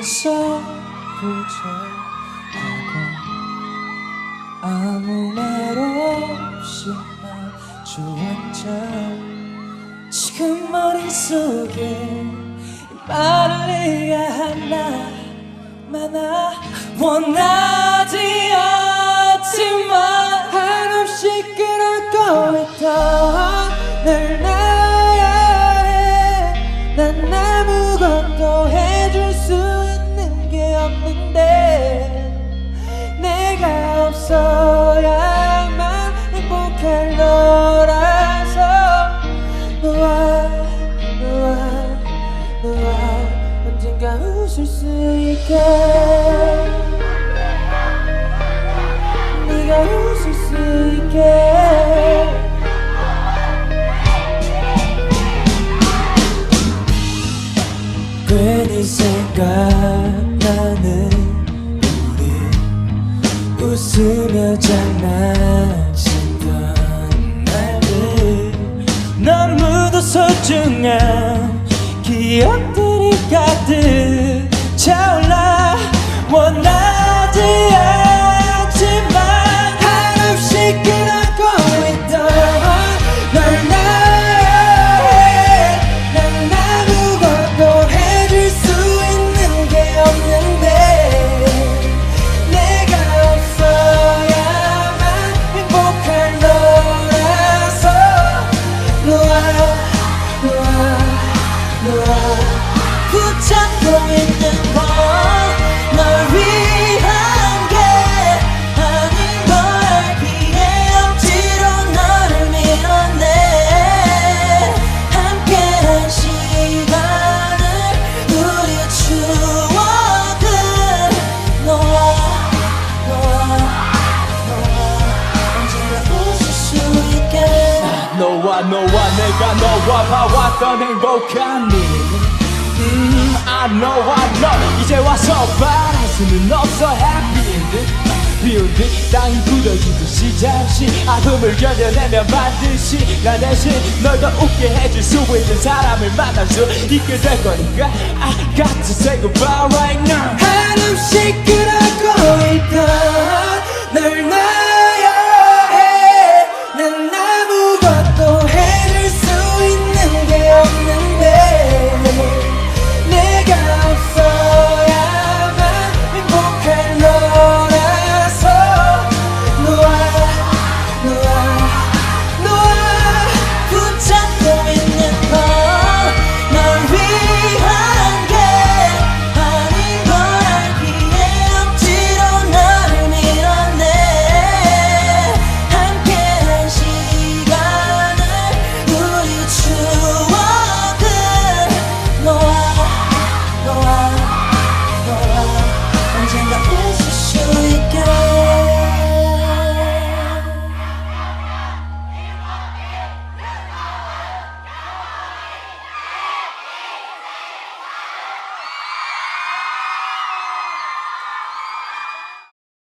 부정하고 아무 말 없이 나 좋은 척. 지금 머릿속에 말을 해야 하나 많아 원하지 않지만 한없이 끌어고 있던 널 웃을 수 있게. 네가 웃을 수 있게. 괜히 생각나는 우리 웃으며 장난치던 날들 너무도 소중한 기억들이 가득 차올라 원하지 않지만 한없이 끌어고 있던 널 놔야 해난 아무것도 해줄 수 있는 게 없는데 내가 없어야만 행복할 너라서 너와 너와 너와 붙잡고 있는 너와 내가 너와 봐왔던 행복한 일. 음, I know I know 이제 와서 바랄 수는 없어 happy 비운 듯 땅이 굳어지듯이 잠시 아픔을 견뎌내면 반드시. 나 대신 널 더 웃게 해줄 수 있는 사람을 만날 수 있게 될 거니까. I got to say goodbye right now